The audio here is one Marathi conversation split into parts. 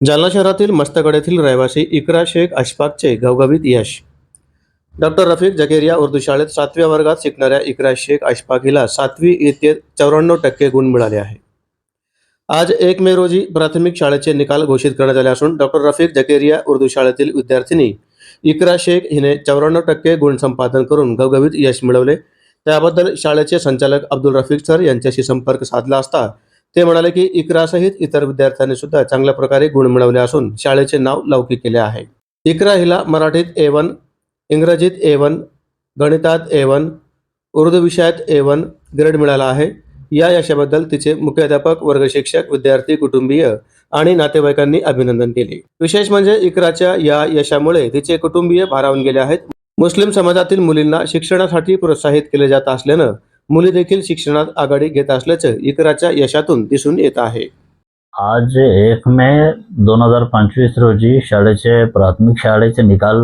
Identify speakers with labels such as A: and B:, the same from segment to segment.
A: जालना शहरातील मस्तगड येथील रहिवासी इकरा शेख अशफाकचे घवघवीत यश. डॉक्टर रफिक जकेरिया उर्दू शाळेत सातव्या वर्गात शिकणाऱ्या इकरा शेख अशफाक हिला सातवी इयत्तेत चौऱ्याण्णव टक्के गुण मिळाले आहे. आज एक मे रोजी प्राथमिक शाळेचे निकाल घोषित करण्यात आले असून डॉक्टर रफिक जकेरिया उर्दू शाळेतील विद्यार्थिनी इकरा शेख हिने चौऱ्याण्णव टक्के गुण संपादन करून घवघवीत यश मिळवले. त्याबद्दल शाळेचे संचालक अब्दुल रफिक सर यांच्याशी संपर्क साधला असता ते म्हणाले की इकरासहित इतर विद्यार्थ्यांनी सुद्धा चांगल्या प्रकारे गुण मिळवले असून शाळेचे नाव लौकिक केले आहे. इकरा हिला मराठीत ए वन इंग्रजीत ए वन गणितात ए वन उर्दू विषयात ए वन ग्रेड मिळाला आहे. या यशाबद्दल तिचे मुख्याध्यापक वर्गशिक्षक विद्यार्थी कुटुंबीय आणि नातेवाईकांनी अभिनंदन केले. विशेष म्हणजे इकराच्या या यशामुळे तिचे कुटुंबीय भारावून गेले आहेत. मुस्लिम समाजातील मुलींना शिक्षणासाठी प्रोत्साहित केले जात असल्यानं मुली देखील शिक्षणात आघाडी घेत असल्याचं इकराच्या यशातून दिसून येत आहे.
B: आज एक मे दोन हजार पंचवीस रोजी शाळेचे प्राथमिक शाळेचे निकाल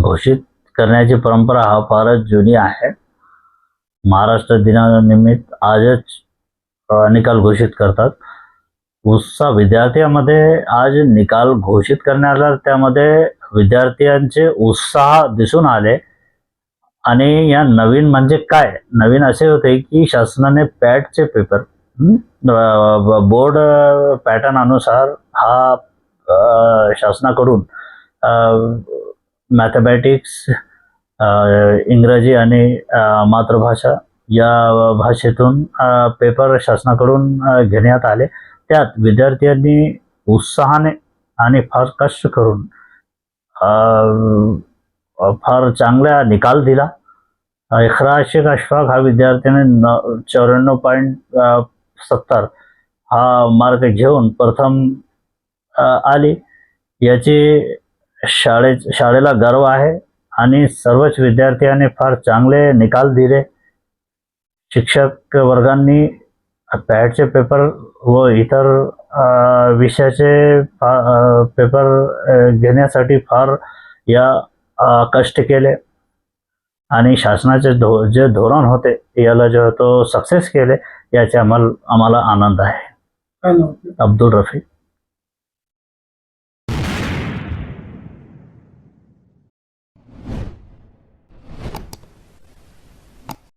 B: घोषित करण्याची परंपरा हा फारच जुनी आहे. महाराष्ट्र दिनानिमित्त आजच निकाल घोषित करतात. उत्साह विद्यार्थ्यांमध्ये आज निकाल घोषित करण्याला त्यामध्ये विद्यार्थ्यांचे उत्साह दिसून आले. आणि या नवीन म्हणजे काय? नवीन असे होते की शासनाने पॅटचे पेपर बोर्ड पॅटर्न अनुसार हा शासनाकडून मॅथमॅटिक्स इंग्रजी आणि मातृभाषा या भाषेतून पेपर शासनाकडून घेण्यात आले. त्यात विद्यार्थ्यांनी उत्साहाने आणि फार कष्ट करून फार चांगला निकाल दिला. इखरा शेख अशफाक हा विद्यार्थ्याने न चौऱ्याण्णव पॉईंट सत्तर हा मार्क घेऊन प्रथम आली. याची शाळे शाळेला गर्व आहे आणि सर्वच विद्यार्थ्यांनी फार चांगले निकाल दिले. शिक्षक वर्गांनी पॅडचे पेपर व इतर विषयाचे फा पेपर घेण्यासाठी फार या कष्ट केले. आणि शासनाचे धो जे धोरण होते याला जो तो सक्सेस केले याचे आम्हाला आम्हाला आनंद आहे? अब्दुल रफीक.